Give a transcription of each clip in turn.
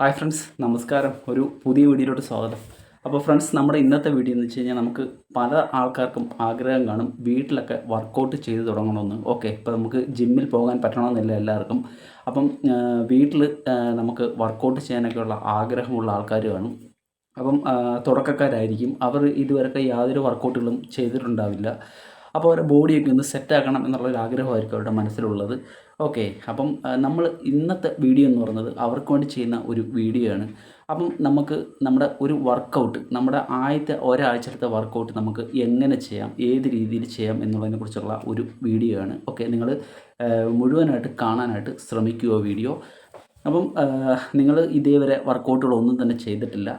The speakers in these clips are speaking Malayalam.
ഹായ് ഫ്രണ്ട്സ് നമസ്കാരം. ഒരു പുതിയ വീഡിയോയിലോട്ട് സ്വാഗതം. അപ്പോൾ ഫ്രണ്ട്സ് നമ്മുടെ ഇന്നത്തെ വീഡിയോ എന്ന് വെച്ച് കഴിഞ്ഞാൽ നമുക്ക് പല ആൾക്കാർക്കും ആഗ്രഹം കാണും വീട്ടിലൊക്കെ വർക്കൗട്ട് ചെയ്ത് തുടങ്ങണമെന്ന്. ഓക്കെ ഇപ്പോൾ നമുക്ക് ജിമ്മിൽ പോകാൻ പറ്റണമെന്നില്ല എല്ലാവർക്കും. അപ്പം വീട്ടിൽ നമുക്ക് വർക്കൗട്ട് ചെയ്യാനൊക്കെയുള്ള ആഗ്രഹമുള്ള ആൾക്കാർ കാണും. അപ്പം തുടക്കക്കാരായിരിക്കും. അവർ ഇതുവരെയൊക്കെ യാതൊരു വർക്കൗട്ടുകളും ചെയ്തിട്ടുണ്ടാവില്ല. അപ്പോൾ അവരുടെ ബോഡിയൊക്കെ ഒന്ന് സെറ്റാക്കണം എന്നുള്ളൊരു ആഗ്രഹമായിരിക്കും അവരുടെ മനസ്സിലുള്ളത്. ഓക്കെ അപ്പം നമ്മൾ ഇന്നത്തെ വീഡിയോ എന്ന് പറയുന്നത് അവർക്ക് വേണ്ടി ചെയ്യുന്ന ഒരു വീഡിയോ ആണ് അപ്പം നമുക്ക് നമ്മുടെ ഒരു വർക്കൗട്ട് നമ്മുടെ ആദ്യത്തെ ഒരാഴ്ചത്തെ വർക്കൗട്ട് നമുക്ക് എങ്ങനെ ചെയ്യാം ഏത് രീതിയിൽ ചെയ്യാം എന്നുള്ളതിനെ കുറിച്ചുള്ള ഒരു വീഡിയോ ആണ് ഓക്കെ നിങ്ങൾ മുഴുവനായിട്ട് കാണാനായിട്ട് ശ്രമിക്കുക വീഡിയോ. അപ്പം നിങ്ങൾ ഇതേവരെ വർക്കൗട്ടുകളൊന്നും തന്നെ ചെയ്തിട്ടില്ല.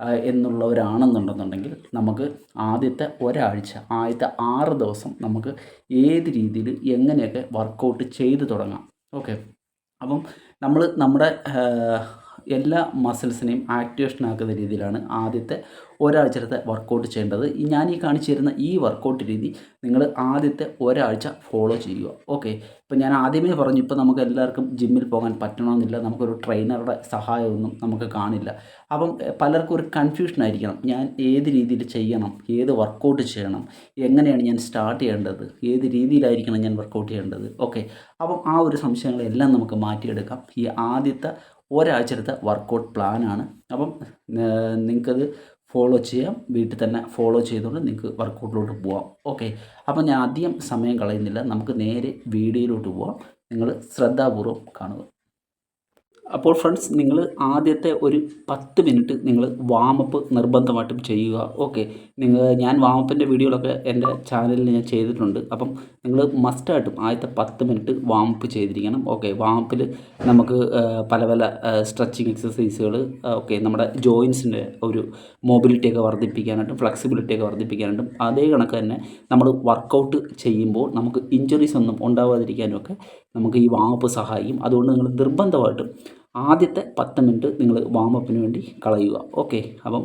എന്നുള്ളവരാണെന്നുണ്ടെന്നുണ്ടെങ്കിൽ നമുക്ക് ആദ്യത്തെ ഒരാഴ്ച ആദ്യത്തെ ആറ് ദിവസം നമുക്ക് ഏത് രീതിയിൽ എങ്ങനെയൊക്കെ വർക്കൗട്ട് ചെയ്ത് തുടങ്ങാം. ഓക്കെ അപ്പം നമ്മൾ നമ്മുടെ എല്ലാ മസിൽസിനെയും ആക്ടിവേഷൻ ആക്കുന്ന രീതിയിലാണ് ആദ്യത്തെ ഒരാഴ്ചത്തെ വർക്കൗട്ട് ചെയ്യേണ്ടത്. ഞാൻ ഈ കാണിച്ചു തരുന്ന ഈ വർക്കൗട്ട് രീതി നിങ്ങൾ ആദ്യത്തെ ഒരാഴ്ച ഫോളോ ചെയ്യുക. ഓക്കെ ഇപ്പം ഞാൻ ആദ്യമേ പറഞ്ഞു ഇപ്പോൾ നമുക്ക് എല്ലാവർക്കും ജിമ്മിൽ പോകാൻ പറ്റണമെന്നില്ല നമുക്കൊരു ട്രെയിനറുടെ സഹായമൊന്നും നമുക്ക് കാണില്ല. അപ്പം പലർക്കും ഒരു കൺഫ്യൂഷൻ ആയിരിക്കണം. ഞാൻ ഏത് രീതിയിൽ ചെയ്യണം? ഏത് വർക്കൗട്ട് ചെയ്യണം? എങ്ങനെയാണ് ഞാൻ സ്റ്റാർട്ട് ചെയ്യേണ്ടത്? ഏത് രീതിയിലായിരിക്കണം ഞാൻ വർക്കൗട്ട് ചെയ്യേണ്ടത്? ഓക്കെ അപ്പം ആ ഒരു സംശയങ്ങളെല്ലാം നമുക്ക് മാറ്റിയെടുക്കാം. ഈ ആദ്യത്തെ ഒരാഴ്ചത്തെ വർക്കൗട്ട് പ്ലാനാണ് അപ്പം നിങ്ങൾക്കത് ഫോളോ ചെയ്യാം. വീട്ടിൽ തന്നെ ഫോളോ ചെയ്തുകൊണ്ട് നിങ്ങൾക്ക് വർക്കൗട്ടിലോട്ട് പോവാം. ഓക്കെ അപ്പം ഞാൻ അധികം സമയം കളയുന്നില്ല. നമുക്ക് നേരെ വീഡിയോയിലോട്ട് പോവാം. നിങ്ങൾ ശ്രദ്ധാപൂർവം കാണുക. അപ്പോൾ ഫ്രണ്ട്സ് നിങ്ങൾ ആദ്യത്തെ ഒരു പത്ത് മിനിറ്റ് നിങ്ങൾ വാമപ്പ് നിർബന്ധമായിട്ടും ചെയ്യുക. ഓക്കെ നിങ്ങൾ ഞാൻ വാമപ്പിന്റെ വീഡിയോകളൊക്കെ എന്റെ ചാനലിൽ ഞാൻ ചെയ്തിട്ടുണ്ട്. അപ്പം നിങ്ങൾ മസ്റ്റായിട്ടും ആദ്യത്തെ പത്ത് മിനിറ്റ് വാമപ്പ് ചെയ്തിരിക്കണം. ഓക്കെ വാമപ്പിൽ നമുക്ക് പല പല സ്ട്രെച്ചിങ് എക്സസൈസുകൾ ഓക്കെ നമ്മുടെ ജോയിൻസിന്റെ ഒരു മൊബിലിറ്റിയൊക്കെ വർദ്ധിപ്പിക്കാനായിട്ടും ഫ്ലെക്സിബിലിറ്റിയൊക്കെ വർദ്ധിപ്പിക്കാനായിട്ടും അതേ കണക്ക് തന്നെ നമ്മൾ വർക്കൗട്ട് ചെയ്യുമ്പോൾ നമുക്ക് ഇഞ്ചുറീസ് ഒന്നും ഉണ്ടാവാതിരിക്കാനും ഒക്കെ നമുക്ക് ഈ വാമപ്പ് സഹായിക്കും. അതുകൊണ്ട് നിങ്ങൾ നിർബന്ധമായിട്ടും ആദ്യത്തെ പത്ത് മിനിറ്റ് നിങ്ങൾ വാമപ്പിന് വേണ്ടി കളയുക. ഓക്കെ അപ്പം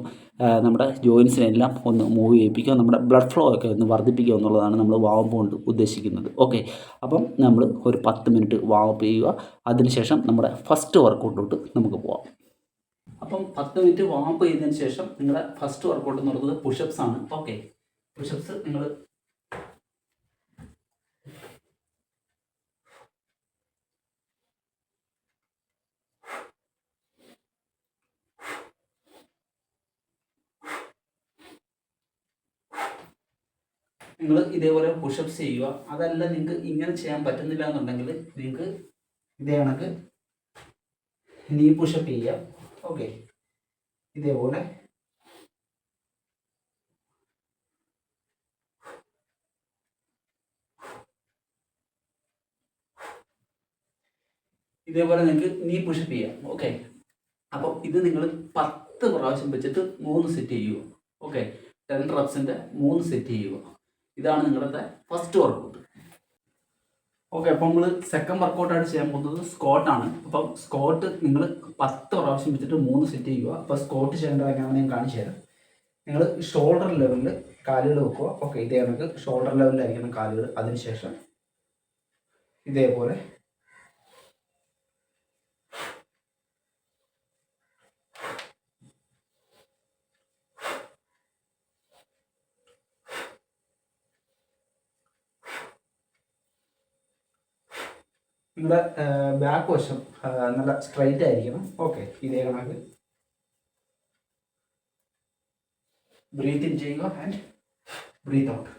നമ്മുടെ ജോയിൻസിനെല്ലാം ഒന്ന് മൂവ് ചെയ്യിപ്പിക്കുക. നമ്മുടെ ബ്ലഡ് ഫ്ലോ ഒക്കെ ഒന്ന് വർദ്ധിപ്പിക്കുക എന്നുള്ളതാണ് നമ്മൾ വാമപ്പ് കൊണ്ട് ഉദ്ദേശിക്കുന്നത്. ഓക്കെ അപ്പം നമ്മൾ ഒരു പത്ത് മിനിറ്റ് വാമപ്പ് ചെയ്യുക. അതിനുശേഷം നമ്മുടെ ഫസ്റ്റ് വർക്കൗട്ടിലോട്ട് നമുക്ക് പോവാം. അപ്പം പത്ത് മിനിറ്റ് വാമപ്പ് ചെയ്തതിന് ശേഷം നിങ്ങളുടെ ഫസ്റ്റ് വർക്കൗട്ട് എന്ന് പറയുന്നത് പുഷപ്സ് ആണ്. ഓക്കെ പുഷപ്സ് നിങ്ങൾ നിങ്ങൾ ഇതേപോലെ പുഷപ്സ് ചെയ്യുക. അതല്ല നിങ്ങൾക്ക് ഇങ്ങനെ ചെയ്യാൻ പറ്റുന്നില്ല എന്നുണ്ടെങ്കിൽ നിങ്ങൾക്ക് ഇതേ കണക്ക് നീ പുഷപ്പ് ചെയ്യാം. ഓക്കെ ഇതേപോലെ. ഇതേപോലെ നിങ്ങൾക്ക് നീ പുഷപ്പ് ചെയ്യാം. ഓക്കെ അപ്പോൾ ഇത് നിങ്ങൾ പത്ത് പ്രാവശ്യം വെച്ചിട്ട് മൂന്ന് സെറ്റ് ചെയ്യുക. ഓക്കെ ടെൻ റബ്സിന്റെ മൂന്ന് സെറ്റ് ചെയ്യുക. ഇതാണ് നിങ്ങളുടെ ഫസ്റ്റ് വർക്കൗട്ട് ഓക്കെ അപ്പോൾ നമ്മൾ സെക്കൻഡ് വർക്കൗട്ടായിട്ട് ചെയ്യാൻ പോകുന്നത്. സ്കോട്ടാണ് അപ്പം സ്കോട്ട് നിങ്ങൾ പത്ത് പ്രാവശ്യം വെച്ചിട്ട് മൂന്ന് സെറ്റ് ചെയ്യുക. അപ്പോൾ സ്കോട്ട് ചെയ്യേണ്ട എങ്ങനെയാണെന്ന് ഞാൻ കാണിച്ചു തരാം. നിങ്ങൾ ഷോൾഡർ ലെവലിൽ കാലുകൾ വെക്കുക. ഓക്കെ ഇതേ കണക്ക്. ഷോൾഡർ ലെവലിലായിരിക്കണം കാലുകൾ. അതിനുശേഷം ഇതേപോലെ നിങ്ങളുടെ ബാക്ക് വശം നല്ല സ്ട്രൈറ്റ് ആയിരിക്കണം. ഓക്കെ ഇതേ കണക്ക്. ബ്രീത്ത് ഇൻ ചെയ്യുക. ആൻഡ് ബ്രീത്ത് ഔട്ട്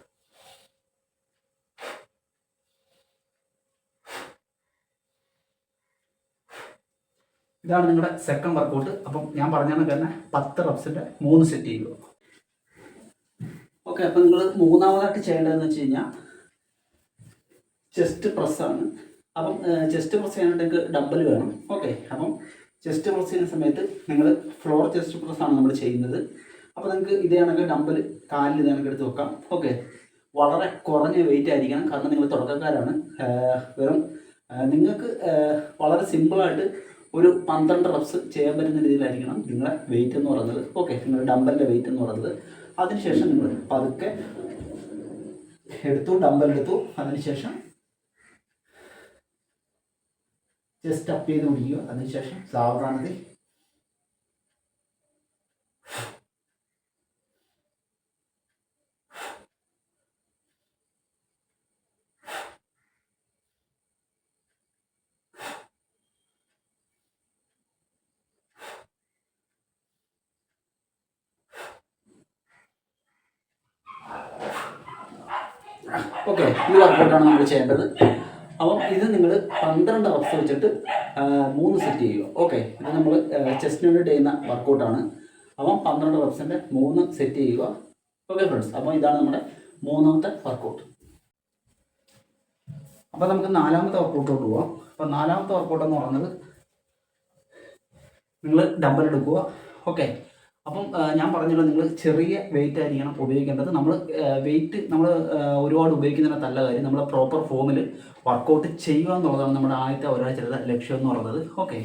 ഇതാണ് നിങ്ങളുടെ സെക്കൻഡ് വർക്കൗട്ട് അപ്പം ഞാൻ പറഞ്ഞ കണക്ക് തന്നെ പത്ത് റബ്സിന്റെ മൂന്ന് സെറ്റ് ചെയ്യുക. ഓക്കെ അപ്പം നിങ്ങൾ മൂന്നാമതായിട്ട് ചെയ്യേണ്ടതെന്ന് വെച്ച് കഴിഞ്ഞാൽ ചെസ്റ്റ് പ്രസ്സാണ് അപ്പം ചെസ്റ്റ് പ്രസ് ചെയ്യാനായിട്ട് ഡബിൾ വേണം. ഓക്കെ അപ്പം ചെസ്റ്റ് പ്രസ് ചെയ്യുന്ന സമയത്ത് നിങ്ങൾ ഫ്ലോർ ചെസ്റ്റ് പ്രസ് ആണ് നമ്മൾ ചെയ്യുന്നത്. അപ്പോൾ നിങ്ങൾക്ക് ഇതേ കണക്ക് ഡമ്പൽ കാലിൽ ഇതേ കണക്ക് എടുത്ത് വെക്കാം. ഓക്കെ വളരെ കുറഞ്ഞ വെയിറ്റ് ആയിരിക്കണം. കാരണം നിങ്ങൾ തുടക്കക്കാരാണ്. വെറും നിങ്ങൾക്ക് വളരെ സിമ്പിളായിട്ട് ഒരു പന്ത്രണ്ട് റബ്സ് ചെയ്യാൻ പറ്റുന്ന രീതിയിലായിരിക്കണം നിങ്ങളുടെ വെയിറ്റ് എന്ന് പറയുന്നത്. ഓക്കെ നിങ്ങളുടെ ഡമ്പലിന്റെ വെയിറ്റ് എന്ന് പറയുന്നത്. അതിനുശേഷം നിങ്ങൾ പതുക്കെ എടുത്തു ഡമ്പൽ എടുത്തു. അതിനുശേഷം ജസ്റ്റ് അപ്പ് ചെയ്ത് പിടിക്കുക അതിനുശേഷം സാവധാനത്തിൽ ഓക്കെ ഈ വർക്കൗട്ടാണ് നമ്മൾ ചെയ്യേണ്ടത്. അപ്പം ഇത് നിങ്ങൾ പന്ത്രണ്ട് റഫ്സ് വെച്ചിട്ട് മൂന്ന് സെറ്റ് ചെയ്യുക. ഓക്കെ ഇത് നമ്മൾ ചെസ്റ്റിന് വേണ്ടി ചെയ്യുന്ന വർക്കൗട്ടാണ് അപ്പം പന്ത്രണ്ട് റഫ്സിന്റെ മൂന്ന് സെറ്റ് ചെയ്യുക. ഓക്കെ ഫ്രണ്ട്സ് അപ്പോൾ ഇതാണ് നമ്മുടെ മൂന്നാമത്തെ വർക്കൗട്ട് അപ്പോൾ നമുക്ക് നാലാമത്തെ വർക്കൗട്ടോട്ട് പോവാം. അപ്പോൾ നാലാമത്തെ വർക്കൗട്ട് എന്ന് പറയുന്നത് നിങ്ങൾ ഡബിൾ എടുക്കുക. ഓക്കെ അപ്പം ഞാൻ പറഞ്ഞല്ലോ നിങ്ങൾ ചെറിയ വെയിറ്റ് ആയിരിക്കണം ഉപയോഗിക്കേണ്ടത്. നമ്മൾ വെയിറ്റ് നമ്മൾ ഒരുപാട് ഉപയോഗിക്കുന്നതിന് നല്ല കാര്യം. നമ്മൾ പ്രോപ്പർ ഫോമിൽ വർക്കൗട്ട് ചെയ്യുക എന്നുള്ളതാണ് നമ്മുടെ ആദ്യത്തെ ഒരാഴ്ചയുടെ ലക്ഷ്യം എന്ന് പറയുന്നത്. ഓക്കെ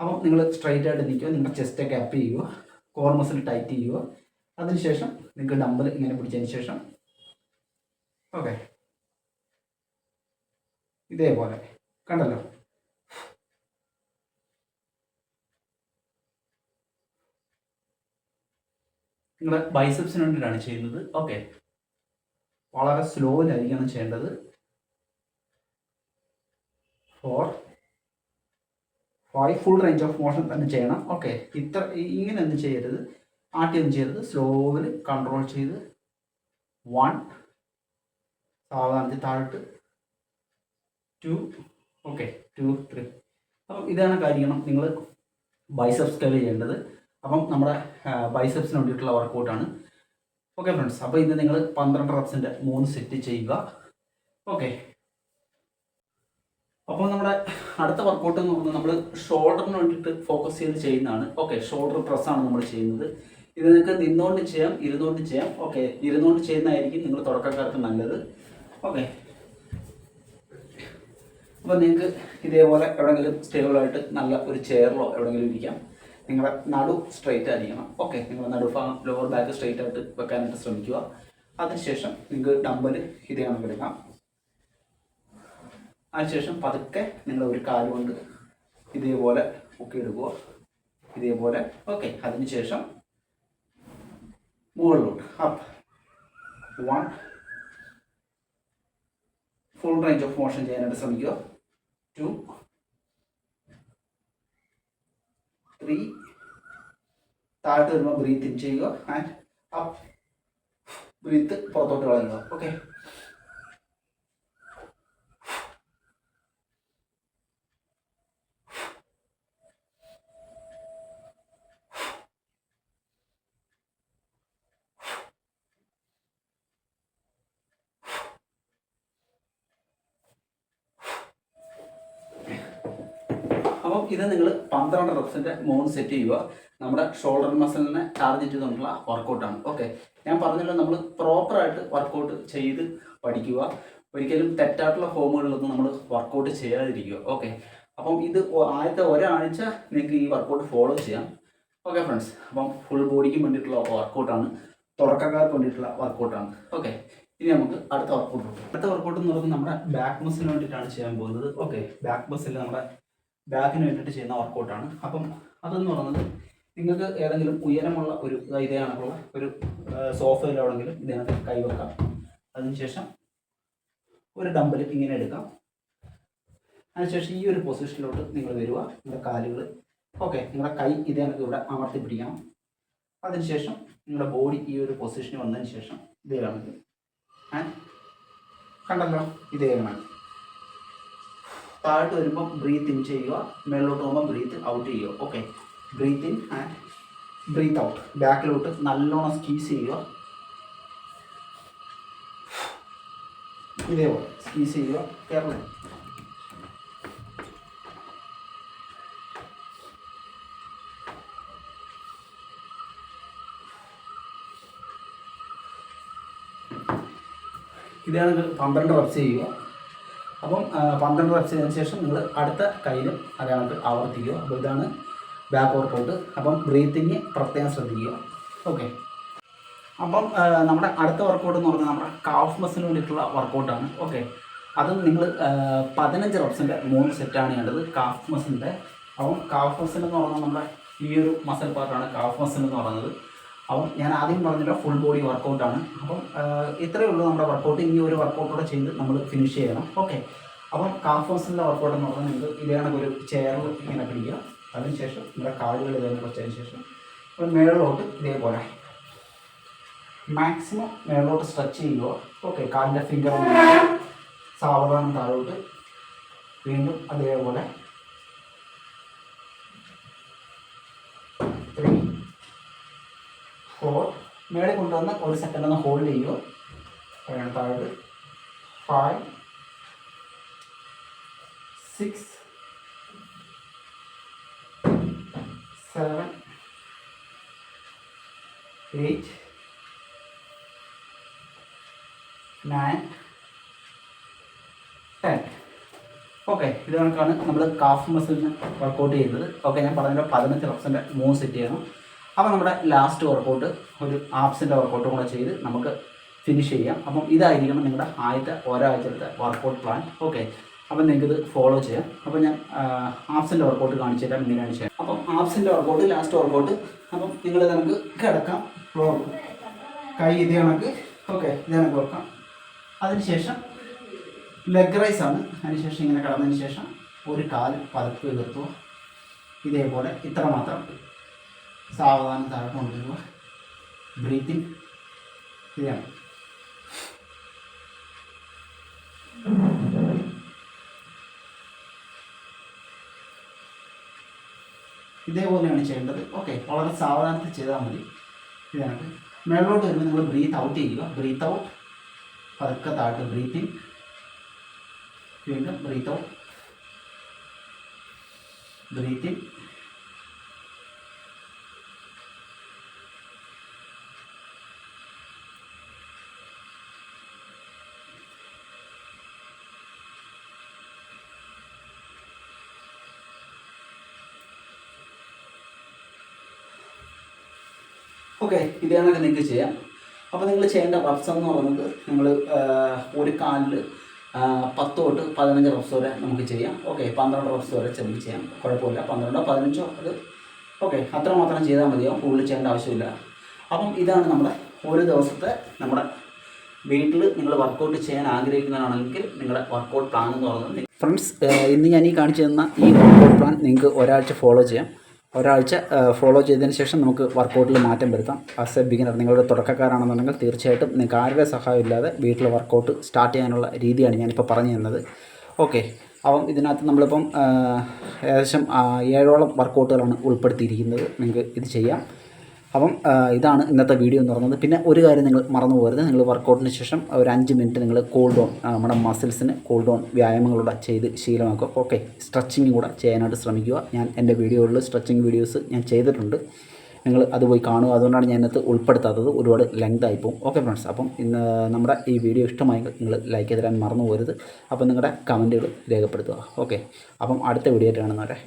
അപ്പം നിങ്ങൾ സ്ട്രൈറ്റ് ആയിട്ട് നിൽക്കുക. നിങ്ങളുടെ ചെസ്റ്റൊക്കെ അപ്പ് ചെയ്യുക. കോർ മസിൽ ടൈറ്റ് ചെയ്യുക. അതിനുശേഷം നിങ്ങൾക്ക് ഡമ്പൽ ഇങ്ങനെ പിടിച്ചതിന് ശേഷം. ഓക്കെ ഇതേപോലെ. കണ്ടല്ലോ? നിങ്ങളുടെ ബൈസെപ്സിന് വേണ്ടിയിട്ടാണ് ചെയ്യുന്നത്. ഓക്കെ വളരെ സ്ലോയിലായിരിക്കണം ചെയ്യേണ്ടത്. Four five full range of motion തന്നെ ചെയ്യണം. ഓക്കെ ഇത്ര ഇങ്ങനെ ഒന്നും ചെയ്യരുത്. ആട്ടി ഒന്നും ചെയ്യരുത്. സ്ലോവിൽ കൺട്രോൾ ചെയ്ത് വൺ സാവധാനത്തിൽ താഴോട്ട്. ടു ഓക്കെ ടു ത്രീ അപ്പം ഇതാണ് കാര്യങ്ങൾ നിങ്ങൾ ബൈസബ്സ്ക്രൈബ് ചെയ്യേണ്ടത്. അപ്പം നമ്മുടെ ബൈസെപ്സിന് വേണ്ടിയിട്ടുള്ള വർക്കൗട്ടാണ് ഓക്കെ ഫ്രണ്ട്സ് അപ്പോൾ ഇത് നിങ്ങൾ പന്ത്രണ്ട് റെപ്സിന്റെ മൂന്ന് സെറ്റ് ചെയ്യുക. ഓക്കെ അപ്പോൾ നമ്മുടെ അടുത്ത വർക്കൗട്ട് എന്ന് പറഞ്ഞാൽ നമ്മൾ ഷോൾഡറിന് വേണ്ടിയിട്ട് ഫോക്കസ് ചെയ്ത് ചെയ്യുന്നതാണ്. ഓക്കെ ഷോൾഡർ പ്രസ്സാണ് നമ്മൾ ചെയ്യുന്നത്. ഇത് നിങ്ങൾക്ക് നിന്നുകൊണ്ട് ചെയ്യാം ഇരുന്നുകൊണ്ട് ചെയ്യാം. ഓക്കെ ഇരുന്നുകൊണ്ട് ചെയ്യുന്നതായിരിക്കും നിങ്ങൾ തുടക്കക്കാർക്ക് നല്ലത്. ഓക്കെ അപ്പോൾ നിങ്ങൾക്ക് ഇതേപോലെ എവിടെയെങ്കിലും സ്റ്റേബിളായിട്ട് നല്ല ഒരു ചെയറിലോ എവിടെയെങ്കിലും ഇരിക്കാം. നിങ്ങളുടെ നടു സ്ട്രെയിറ്റ് ആയിരിക്കണം ഓക്കെ നിങ്ങളുടെ നടുഭാഗം ലോവർ ബാക്ക് സ്ട്രെയിറ്റ് ആയിട്ട് വെക്കാനായിട്ട് ശ്രമിക്കുക. അതിനുശേഷം നിങ്ങൾക്ക് ഡമ്പൽ ഇതേ എടുക്കാം. അതിനുശേഷം പതുക്കെ നിങ്ങൾ ഒരു കാൽ കൊണ്ട് ഇതേപോലെ ഒക്കെ എടുക്കുക. ഇതേപോലെ. ഓക്കെ അതിനുശേഷം മുകളിലോട്ട്. Up one full range of motion ചെയ്യാനായിട്ട് ശ്രമിക്കുക. ടു ത്രീ താഴോട്ട് വരുമ്പോൾ ബ്രീത്ത് ഇൻ ചെയ്യുക. ആൻഡ് അപ്പ് ബ്രീത്ത് പുറത്തോട്ട് കളയുക. ഓക്കെ അപ്പം ഇത് നിങ്ങൾ പന്ത്രണ്ട് റെപ്സിന്റെ മോൺ സെറ്റ് ചെയ്യുക. നമ്മുടെ ഷോൾഡർ മസിലിനെ ടാർഗറ്റ് ചെയ്തുകൊണ്ടുള്ള വർക്കൗട്ടാണ് ഓക്കെ ഞാൻ പറഞ്ഞല്ലോ നമ്മൾ പ്രോപ്പറായിട്ട് വർക്കൗട്ട് ചെയ്ത് പഠിക്കുക. ഒരിക്കലും തെറ്റായിട്ടുള്ള ഫോമുകളിലൊന്നും നമ്മൾ വർക്കൗട്ട് ചെയ്യാതിരിക്കുക. ഓക്കെ അപ്പം ഇത് ആദ്യത്തെ ഒരാഴ്ച നിങ്ങൾക്ക് ഈ വർക്കൗട്ട് ഫോളോ ചെയ്യാം. ഓക്കെ ഫ്രണ്ട്സ് അപ്പം ഫുൾ ബോഡിക്ക് വേണ്ടിയിട്ടുള്ള വർക്കൗട്ടാണ് തുടക്കക്കാർക്ക് വേണ്ടിയിട്ടുള്ള വർക്കൗട്ടാണ് ഓക്കെ ഇനി നമുക്ക് അടുത്ത വർക്കൗട്ട് അടുത്ത വർക്കൗട്ട് എന്ന് പറയുന്നത് നമ്മുടെ ബാക്ക് മസിലിന് വേണ്ടിയിട്ടാണ് ചെയ്യാൻ പോകുന്നത്. ഓക്കെ ബാക്ക് മസിൽ നമ്മുടെ ബാക്കിന് വേണ്ടിയിട്ട് ചെയ്യുന്ന വർക്കൗട്ടാണ് അപ്പം അതെന്ന് പറയുന്നത് നിങ്ങൾക്ക് ഏതെങ്കിലും ഉയരമുള്ള ഒരു ഇതേ ഒരു സോഫയിലാണെങ്കിലും ഇതിനകത്ത് കൈവെക്കാം. അതിനുശേഷം ഒരു ഡമ്പൽ ഇങ്ങനെ എടുക്കാം. അതിനുശേഷം ഈ ഒരു പൊസിഷനിലോട്ട് നിങ്ങൾ വരിക. നിങ്ങളുടെ കാലുകൾ ഓക്കെ നിങ്ങളുടെ കൈ ഇതേ ഇവിടെ അമർത്തി പിടിക്കണം. അതിനുശേഷം നിങ്ങളുടെ ബോഡി ഈ ഒരു പൊസിഷനിൽ വന്നതിന് ശേഷം ഇതേ ആൻഡ് കണ്ടല്ലോ ഇതേ കണക്ക്. താഴോട്ട് വരുമ്പോൾ ബ്രീത്ത് ഇൻ ചെയ്യുക മേളിലോട്ട് പോകുമ്പോൾ ബ്രീത്ത് ഔട്ട് ചെയ്യുക. Okay breathe in and breathe out ബാക്കിലോട്ട് നല്ലോണം സ്കീസ് ചെയ്യുക. ഇതേപോലെ സ്കീസ് ചെയ്യുക. കേരള. ഇതാണ് പന്ത്രണ്ട് റബ്സ് ചെയ്യുക. അപ്പം പന്ത്രണ്ട് റെപ്സിന് ശേഷം നിങ്ങൾ അടുത്ത കയ്യിലും അത് ആവർത്തിക്കുക. അപ്പോൾ ഇതാണ് ബാക്ക് വർക്കൗട്ട് അപ്പം ബ്രീത്തിങ് പ്രത്യേകം ശ്രദ്ധിക്കുക. ഓക്കെ അപ്പം നമ്മുടെ അടുത്ത വർക്കൗട്ട് എന്ന് പറഞ്ഞാൽ നമ്മുടെ കാഫ് മസിന് വേണ്ടിയിട്ടുള്ള വർക്കൗട്ടാണ് ഓക്കെ അതും നിങ്ങൾ പതിനഞ്ച് റെപ്സിന്റെ മൂന്ന് സെറ്റാണ് ചെയ്യേണ്ടത് കാഫ് മസിന്റെ അപ്പം കാഫ് മസിൽ എന്ന് പറഞ്ഞാൽ നമ്മുടെ ഈ ഒരു മസിൽ പാർട്ടാണ് കാഫ് മസിൽ എന്ന് പറയുന്നത്. അപ്പം ഞാൻ ആദ്യം പറഞ്ഞല്ലോ ഫുൾ ബോഡി വർക്കൗട്ടാണ് അപ്പം ഇത്രയേ ഉള്ളൂ നമ്മുടെ വർക്കൗട്ട് ഇനി ഒരു വർക്കൗട്ടൂടെ ചെയ്ത് നമ്മൾ ഫിനിഷ് ചെയ്യണം. ഓക്കെ അപ്പം കാഫ് ഹൗസിന്റെ വർക്കൗട്ട് എന്ന് പറഞ്ഞാൽ നിങ്ങൾക്ക് ഇതേ കണക്ക് ഒരു ചെയറിൽ ഇങ്ങനെ പിടിക്കുക. അതിനുശേഷം നിങ്ങളുടെ കാലുകൾ ഇതേ വെച്ചതിന് ശേഷം അപ്പം മേളിലോട്ട് ഇതേപോലെ. മാക്സിമം മേളിലോട്ട് സ്ട്രെച്ച് ചെയ്യുക. ഓക്കെ കാലിന്റെ ഫിംഗർ സാവധാനം താഴോട്ട് വീണ്ടും അതേപോലെ ഫോർ മേളിൽ കൊണ്ടുവന്ന് ഒരു സെക്കൻഡ് ഒന്ന് ഹോൾഡ് ചെയ്യുമോ താഴോട്ട്. Five six seven eight nine ten okay ഇത് കണക്കാണ് നമ്മൾ കാഫ് മസിലിന് വർക്കൗട്ട് ചെയ്യുന്നത്. ഓക്കെ ഞാൻ പറഞ്ഞ പതിനഞ്ച് റെപ്സിന്റെ മൂന്ന് സെറ്റ് ചെയ്യണം. അപ്പോൾ നമ്മുടെ ലാസ്റ്റ് വർക്കൗട്ട് ഒരു ആപ്സിന്റെ വർക്കൗട്ടും കൂടെ ചെയ്ത് നമുക്ക് ഫിനിഷ് ചെയ്യാം. അപ്പം ഇതായിരിക്കണം നിങ്ങളുടെ ആദ്യത്തെ ഒരാഴ്ചത്തെ വർക്കൗട്ട് പ്ലാൻ ഓക്കെ അപ്പം നിങ്ങൾക്ക് ഇത് ഫോളോ ചെയ്യാം. അപ്പോൾ ഞാൻ ആപ്സിന്റെ വർക്കൗട്ട് കാണിച്ചു തരാം. ഇങ്ങനെയാണ് ചെയ്യാം അപ്പം ആപ്സിന്റെ വർക്കൗട്ട് ലാസ്റ്റ് വർക്കൗട്ട് അപ്പം നിങ്ങൾ നമുക്ക് കിടക്കാം. ഫ്ലോർ കൈ ഇത് കണക്ക്. ഓക്കെ ഇത് കണക്ക് വെക്കാം. അതിനുശേഷം ലെഗ് റൈസ് ആണ്. അതിനുശേഷം ഇങ്ങനെ കിടന്നതിന് ശേഷം ഒരു കാൽ പതുക്കെ ഉയർത്തുക. ഇതേപോലെ ഇത്ര മാത്രം സാവധാനം താഴെ കൊണ്ടുവരിക. ബ്രീത്തിങ് ചെയ്യണം ഇതേപോലെയാണ് ചെയ്യേണ്ടത്. ഓക്കെ വളരെ സാവധാനത്തിൽ ചെയ്താൽ മതി. ഇതാണ് മേളിലോട്ട് വരുമ്പോൾ നിങ്ങൾ ബ്രീത്ത് ഔട്ട് ചെയ്യുക. ബ്രീത്ത് ഔട്ട് പതുക്കെ താഴ്ത്ത് ബ്രീത്തിങ് വീണ്ടും ബ്രീത്ത് ഔട്ട് ബ്രീത്തിങ് ഓക്കെ ഇതേ കണക്ക് നിങ്ങൾക്ക് ചെയ്യാം. അപ്പോൾ നിങ്ങൾ ചെയ്യേണ്ട റബ്സ് എന്ന് പറയുന്നത് നിങ്ങൾ ഒരു കാലിൽ പത്ത് തൊട്ട് പതിനഞ്ച് റബ്സ് വരെ നമുക്ക് ചെയ്യാം. ഓക്കെ പന്ത്രണ്ട് റബ്സ് വരെ ചെറിയ ചെയ്യാം. കുഴപ്പമില്ല. പന്ത്രണ്ടോ പതിനഞ്ചോ അത് ഓക്കെ അത്ര മാത്രം ചെയ്താൽ മതിയാവും കൂടുതൽ ചെയ്യേണ്ട ആവശ്യമില്ല. അപ്പം ഇതാണ് നമ്മുടെ ഒരു ദിവസത്തെ നമ്മുടെ വീട്ടിൽ നിങ്ങൾ വർക്കൗട്ട് ചെയ്യാൻ ആഗ്രഹിക്കുന്നതാണെങ്കിൽ നിങ്ങളുടെ വർക്കൗട്ട് പ്ലാൻ എന്ന് പറയുന്നത് ഫ്രണ്ട്സ് ഇന്ന് ഞാൻ ഈ കാണിച്ചു തന്ന ഈ വർക്കൗട്ട് പ്ലാൻ നിങ്ങൾക്ക് ഒരാഴ്ച ഫോളോ ചെയ്യാം. ഒരാഴ്ച ഫോളോ ചെയ്തതിന് ശേഷം നമുക്ക് വർക്കൗട്ടിൽ മാറ്റം വരുത്താം. ആസ് എ ബിഗിനർ നിങ്ങളുടെ തുടക്കക്കാരാണെന്നുണ്ടെങ്കിൽ തീർച്ചയായിട്ടും നിങ്ങൾക്ക് ആരുടെ സഹായം ഇല്ലാതെ വീട്ടിൽ വർക്കൗട്ട് സ്റ്റാർട്ട് ചെയ്യാനുള്ള രീതിയാണ് ഞാനിപ്പോൾ പറഞ്ഞു തന്നത്. ഓക്കെ അപ്പം ഇതിനകത്ത് നമ്മളിപ്പം ഏകദേശം ഏഴോളം വർക്കൗട്ടുകളാണ് ഉൾപ്പെടുത്തിയിരിക്കുന്നത്. നിങ്ങൾക്ക് ഇത് ചെയ്യാം. അപ്പം ഇതാണ് ഇന്നത്തെ വീഡിയോ എന്ന് പറയുന്നത്. പിന്നെ ഒരു കാര്യം നിങ്ങൾ മറന്നു പോകരുത്. നിങ്ങൾ വർക്കൗട്ടിന് ശേഷം ഒരു അഞ്ച് മിനിറ്റ് നിങ്ങൾ കൂൾ ഡൗൺ നമ്മുടെ മസിൽസിന് കൂൾ ഡൗൺ വ്യായാമങ്ങളൂടെ ചെയ്ത് ശീലമാക്കുക. ഓക്കെ സ്ട്രെച്ചിങ് കൂടെ ചെയ്യാനായിട്ട് ശ്രമിക്കുക. ഞാൻ എന്റെ വീഡിയോകളിൽ സ്ട്രെച്ചിങ് വീഡിയോസ് ഞാൻ ചെയ്തിട്ടുണ്ട്. നിങ്ങൾ അത് പോയി കാണുക. അതുകൊണ്ടാണ് ഞാൻ ഇന്നത്തെ ഉൾപ്പെടുത്താത്തത്. ഒരുപാട് ലെങ്ത് ആയിപ്പോവും ഓക്കെ ഫ്രണ്ട്സ് അപ്പം ഇന്ന് നമ്മുടെ ഈ വീഡിയോ ഇഷ്ടമായെങ്കിൽ നിങ്ങൾ ലൈക്ക് ചെയ്ത് തരാൻ മറന്നു പോകരുത്. അപ്പം നിങ്ങളുടെ കമന്റുകൾ രേഖപ്പെടുത്തുക. ഓക്കെ അപ്പം അടുത്ത വീഡിയോ ആയിട്ട് കാണുന്നവരെ.